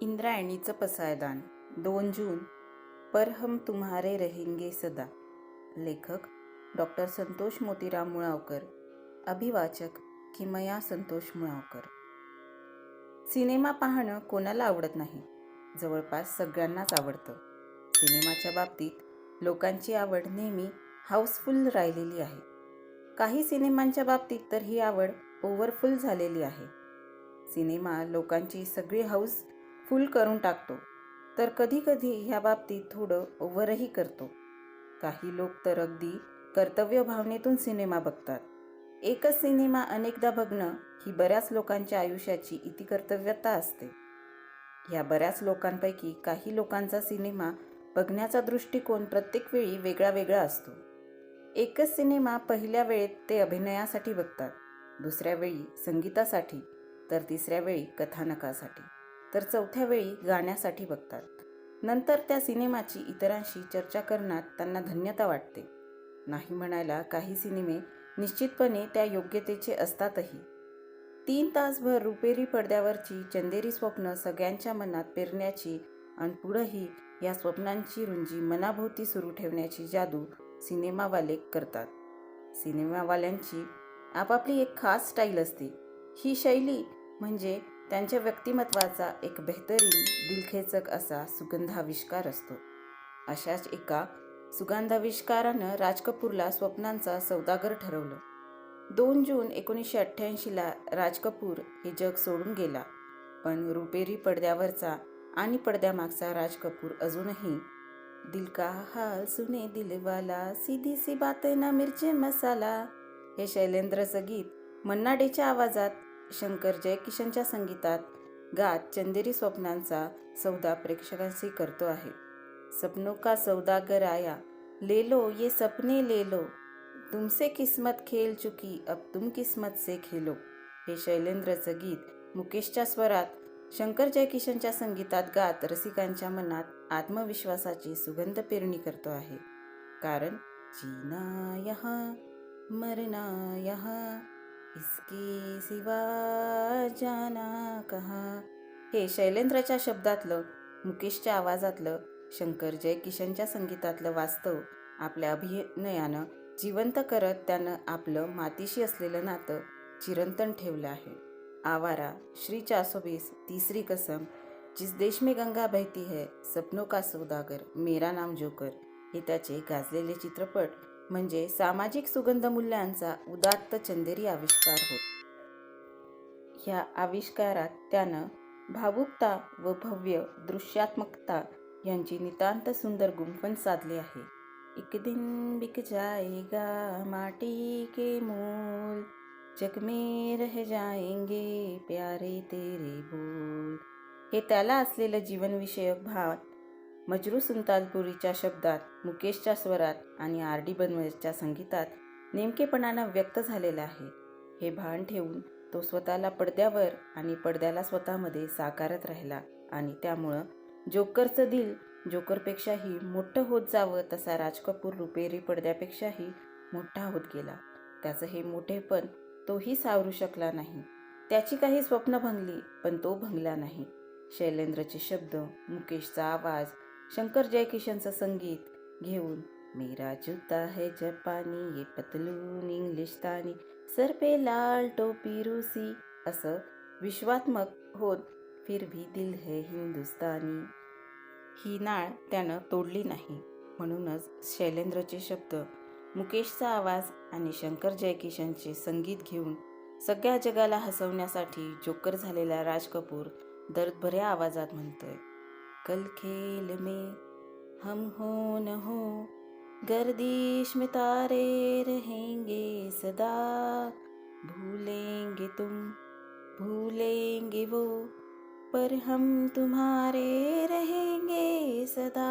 इंद्रायणीचं पसायदान. दोन जून पर हम तुम्हारे रहेंगे सदा. लेखक डॉक्टर संतोष मोतीराम मुळावकर. अभिवाचक किमया संतोष मुळावकर. सिनेमा पाहणं कोणाला आवडत नाही? जवळपास सगळ्यांनाच आवडतं. सिनेमाच्या बाबतीत लोकांची आवड नेहमी हाऊसफुल राहिलेली आहे. काही सिनेमांच्या बाबतीत तर ही आवड ओव्हरफुल झालेली आहे. सिनेमा लोकांची सगळी हाऊस फुल करून टाकतो. तर कधीकधी ह्या बाबतीत थोडं ओव्हरही करतो. काही लोक तर अगदी कर्तव्य भावनेतून सिनेमा बघतात. एकच सिनेमा अनेकदा बघणं ही बऱ्याच लोकांच्या आयुष्याची इति कर्तव्यता असते. ह्या बऱ्याच लोकांपैकी काही लोकांचा सिनेमा बघण्याचा दृष्टिकोन प्रत्येक वेळी वेगळा वेगळा असतो. एकच सिनेमा पहिल्या वेळेत ते अभिनयासाठी बघतात. दुसऱ्या वेळी संगीतासाठी तर तिसऱ्या वेळी कथानकासाठी. तर चौथ्या वेळी गाण्यासाठी बघतात. नंतर त्या सिनेमाची इतरांशी चर्चा करण्यात त्यांना धन्यता वाटते. नाही म्हणायला काही सिनेमे निश्चितपणे त्या योग्यतेचे असतातही. तीन तासभर रुपेरी पडद्यावरची चंदेरी स्वप्न सगळ्यांच्या मनात पेरण्याची आणि पुढंही या स्वप्नांची रुंजी मनाभोवती सुरू ठेवण्याची जादू सिनेमावाले करतात. सिनेमावाल्यांची आपापली एक खास स्टाईल असते. ही शैली म्हणजे त्यांच्या व्यक्तिमत्वाचा एक बेहतरीन दिलखेचक असा सुगंधाविष्कार असतो. अशाच एका सुगंधाविष्कारानं राज कपूरला स्वप्नांचा सौदागर ठरवलं. दोन जून एकोणीसशे अठ्ठ्याऐंशीला राज कपूर हे जग सोडून गेला. पण रुपेरी पडद्यावरचा आणि पडद्यामागचा राज कपूर अजूनही दिल का हाल सुने दिलवाला सीधी सी बात ना मिरचे मसाला हे शैलेंद्रचं गीत मन्नाडेच्या आवाजात शंकर जयकिशनच्या संगीतात गात चंदेरी स्वप्नांचा सौदा प्रेक्षकांशी करतो आहे. सपनों का सौदागर आया ले लो ये सपने ले लो. तुमसे किस्मत खेल चुकी अब तुम किस्मत से खेलो. हे शैलेंद्रचं गीत मुकेशच्या स्वरात शंकर जयकिशनच्या संगीतात गात रसिकांच्या मनात आत्मविश्वासाची सुगंध पेरणी करतो आहे. कारण जीना यहाँ मरना यहाँ इसके सिवा जाना कहा? हे शैलेंद्रच्या शब्दातलं मुकेशच्या आवाजातलं शंकर जयकिशनच्या संगीतातलं वास्तव आपल्या अभिनयानं जिवंत करत त्यानं आपलं मातीशी असलेलं नातं चिरंतन ठेवलं आहे. आवारा श्री चासोबीस तिसरी कसम जिस देश में गंगा बहती है सपनों का सौदागर मेरा नाम जोकर हे त्याचे गाजलेले चित्रपट म्हणजे सामाजिक सुगंध मूल्यांचा उदात्त चंदेरी आविष्कार होत. ह्या आविष्कारात त्यानं भावुकता व भव्य दृश्यात्मकता यांची नितांत सुंदर गुंफण साधले आहे. एक दिन बिक जाएगा माटी के मोल जग में रह जाएंगे प्यारे तेरे बोल. हे त्याला असलेलं जीवनविषयक भाव मजरू सुलतानपुरीच्या शब्दात मुकेशच्या स्वरात आणि आर डी बनवेजच्या संगीतात नेमकेपणानं व्यक्त झालेलं आहे. हे भान ठेवून तो स्वतःला पडद्यावर आणि पडद्याला स्वतःमध्ये साकारत राहिला आणि त्यामुळं जोकरचं दिल जोकरपेक्षाही मोठं होत जावं तसा राज कपूर रुपेरी पडद्यापेक्षाही मोठा होत गेला. त्याचं हे मोठेपण तोही सावरू शकला नाही. त्याची काही स्वप्न भंगली पण तो भंगला नाही. शैलेंद्रचे शब्द मुकेशचा आवाज शंकर जयकिशनचं संगीत घेऊन मेरा जुता है जपानी ये पतलून इंग्लिशतानी सर पे लाल टोपी रूसी असं विश्वात्मक होत फिर भी दिल है हिंदुस्तानी. ही नाळ त्यानं तोडली नाही. म्हणूनच शैलेंद्रचे शब्द मुकेशचा आवाज आणि शंकर जयकिशनचे संगीत घेऊन सगळ्या जगाला हसवण्यासाठी जोकर झालेला राज कपूर दर्दभऱ्या आवाजात म्हणतोय. कल खेल में हम हो न हो गर्दिश में तारे रहेंगे सदा। भूलेंगे तुम भूलेंगे वो पर हम तुम्हारे रहेंगे सदा।